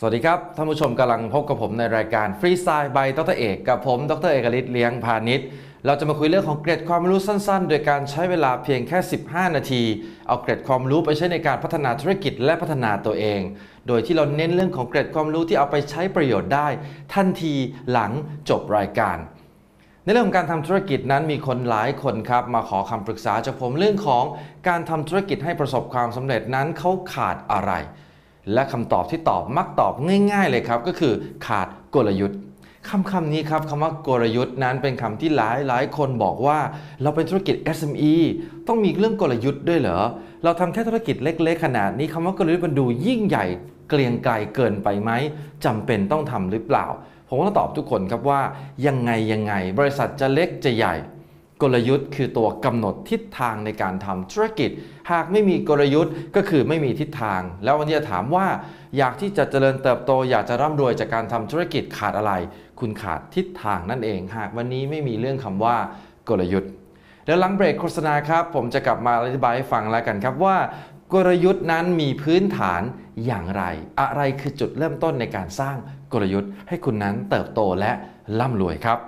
สวัสดีครับ ท่านผู้ชมกำลังพบกับผมในรายการฟรีสไตล์บายดรเอกกับผม ดรเอกฤทธิ์เลี้ยงพาณิชย์เราจะมาคุยเรื่องของเกร็ดความรู้สั้นๆ โดยการใช้เวลาเพียงแค่ 15 นาที เอาเกร็ดความรู้ไปใช้ในการพัฒนาธุรกิจและพัฒนาตัวเอง โดยที่เราเน้นเรื่องของเกร็ดความรู้ที่เอาไปใช้ประโยชน์ได้ ทันทีหลังจบรายการ ในเรื่องของการทำธุรกิจนั้นมีคนหลายคนครับ มาขอคำปรึกษาจากผมเรื่องของการทำธุรกิจให้ประสบความสำเร็จนั้นเขาขาดอะไร และคำตอบที่ตอบมักตอบง่ายๆเลยครับ ก็คือขาดกลยุทธ์คำคำนี้ครับคำว่ากลยุทธ์นั้นเป็นคำที่หลายหลายคนบอกว่า เราเป็นธุรกิจ SME ต้องมีเรื่องกลยุทธ์ด้วยเหรอ เราทำแค่ธุรกิจเล็ก ๆ ขนาดนี้คำว่ากลยุทธ์มันดูยิ่งใหญ่เกรียงไกลเกินไปไหมจำเป็นต้องทำหรือเปล่า ผมก็ต้องตอบทุกคนครับว่ายังไงยังไง บริษัทจะเล็กจะใหญ่ กลยุทธ์คือตัวกำหนดทิศทางในการทำธุรกิจ หากไม่มีกลยุทธ์ก็คือไม่มีทิศทาง แล้ววันนี้จะถามว่าอยากที่จะเจริญเติบโต อยากจะร่ำรวยจากการทำธุรกิจขาดอะไร คุณขาดทิศทางนั่นเอง หากวันนี้ไม่มีเรื่องคำว่ากลยุทธ์แล้วหลังเบรกโฆษณาครับ ผมจะกลับมาอธิบายให้ฟังแล้วกันครับว่ากลยุทธ์นั้นมีพื้นฐานอย่างไร อะไรคือจุดเริ่มต้นในการสร้างกลยุทธ์ ให้คุณนั้นเติบโตและร่ำรวยครับ